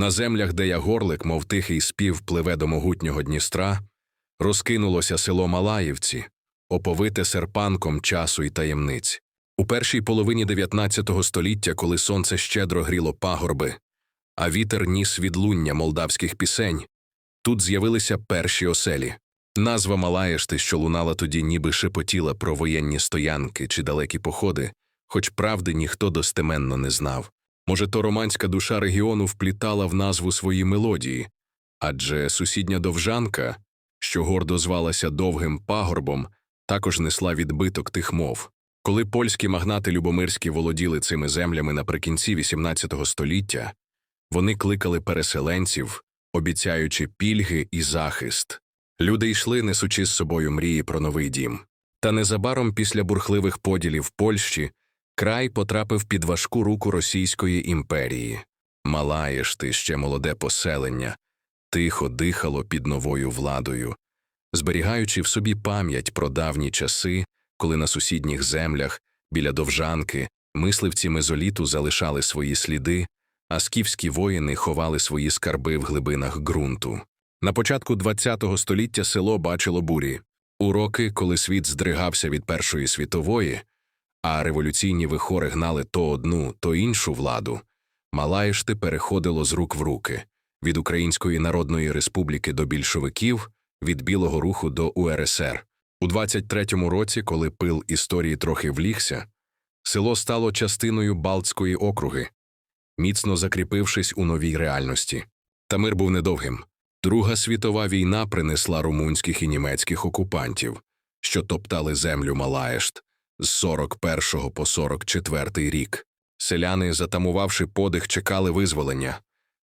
На землях, де я горлик, мов тихий спів пливе до могутнього Дністра, розкинулося село Малаївці, оповите серпанком часу і таємниць. У першій половині 19 століття, коли сонце щедро гріло пагорби, а вітер ніс відлуння молдавських пісень, тут з'явилися перші оселі. Назва Малаєшти, що лунала тоді, ніби шепотіла про воєнні стоянки чи далекі походи, хоч правди ніхто достеменно не знав. Може, то романська душа регіону вплітала в назву свої мелодії, адже сусідня довжанка, що гордо звалася довгим пагорбом, також несла відбиток тих мов. Коли польські магнати Любомирські володіли цими землями наприкінці XVIII століття, вони кликали переселенців, обіцяючи пільги і захист. Люди йшли, несучи з собою мрії про новий дім. Та незабаром після бурхливих поділів Польщі край потрапив під важку руку Російської імперії. Малаєш ти ще молоде поселення, тихо дихало під новою владою, зберігаючи в собі пам'ять про давні часи, коли на сусідніх землях, біля довжанки, мисливці мезоліту залишали свої сліди, а скіфські воїни ховали свої скарби в глибинах ґрунту. На початку ХХ століття село бачило бурі. У роки, коли світ здригався від Першої світової, а революційні вихори гнали то одну, то іншу владу, Малаєшти переходило з рук в руки від Української Народної Республіки до більшовиків, від Білого Руху до УРСР. У 23-му році, коли пил історії трохи влігся, село стало частиною Балтської округи, міцно закріпившись у новій реальності. Та мир був недовгим. Друга світова війна принесла румунських і німецьких окупантів, що топтали землю Малаєшт з 41 по 44 рік. Селяни, затамувавши подих, чекали визволення,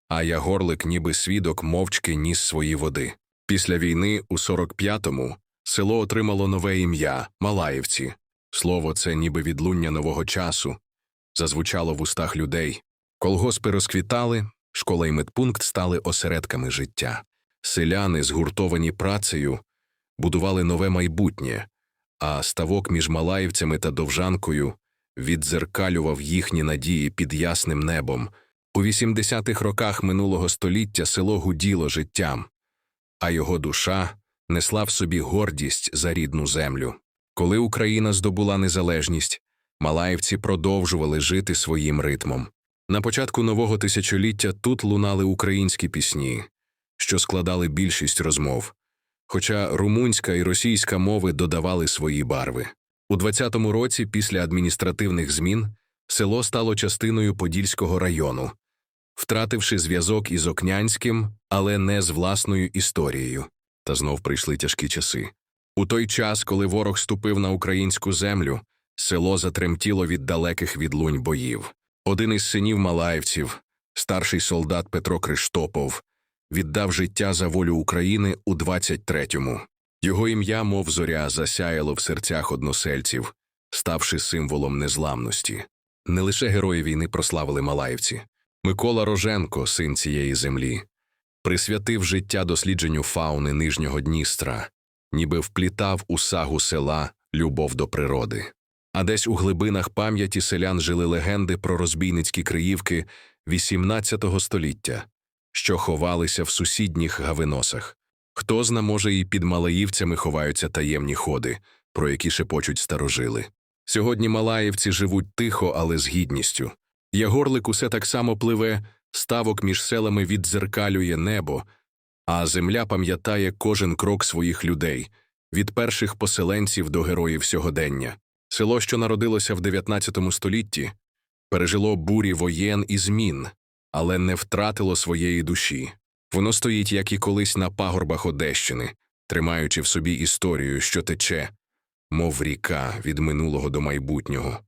а Ягорлик, ніби свідок, мовчки ніс свої води. Після війни, у 45-му, село отримало нове ім'я Малаївці. Слово це ніби відлуння нового часу, зазвучало в устах людей. Колгоспи розквітали, школа і медпункт стали осередками життя. Селяни, згуртовані працею, будували нове майбутнє, а ставок між Малаївцями та Довжанкою віддзеркалював їхні надії під ясним небом. У 80-х роках минулого століття село гуділо життям, а його душа несла в собі гордість за рідну землю. Коли Україна здобула незалежність, Малаївці продовжували жити своїм ритмом. На початку нового тисячоліття тут лунали українські пісні, що складали більшість розмов, хоча румунська і російська мови додавали свої барви. У 20-му році, після адміністративних змін, село стало частиною Подільського району, втративши зв'язок із Окнянським, але не з власною історією. Та знов прийшли тяжкі часи. У той час, коли ворог ступив на українську землю, село затремтіло від далеких відлунь боїв. Один із синів Малаївців, старший солдат Петро Криштопов, віддав життя за волю України у 23-му. Його ім'я, мов зоря, засяяло в серцях односельців, ставши символом незламності. Не лише герої війни прославили Малаївці. Микола Роженко, син цієї землі, присвятив життя дослідженню фауни Нижнього Дністра, ніби вплітав у сагу села любов до природи. А десь у глибинах пам'яті селян жили легенди про розбійницькі криївки XVIII століття, що ховалися в сусідніх гавиносах. Хто зна, може, і під Малаївцями ховаються таємні ходи, про які шепочуть старожили. Сьогодні Малаївці живуть тихо, але з гідністю. Ягорлик усе так само пливе, ставок між селами віддзеркалює небо, а земля пам'ятає кожен крок своїх людей від перших поселенців до героїв сьогодення. Село, що народилося в 19 столітті, пережило бурі воєн і змін, але не втратило своєї душі. Воно стоїть, як і колись на пагорбах Одещини, тримаючи в собі історію, що тече, мов ріка від минулого до майбутнього.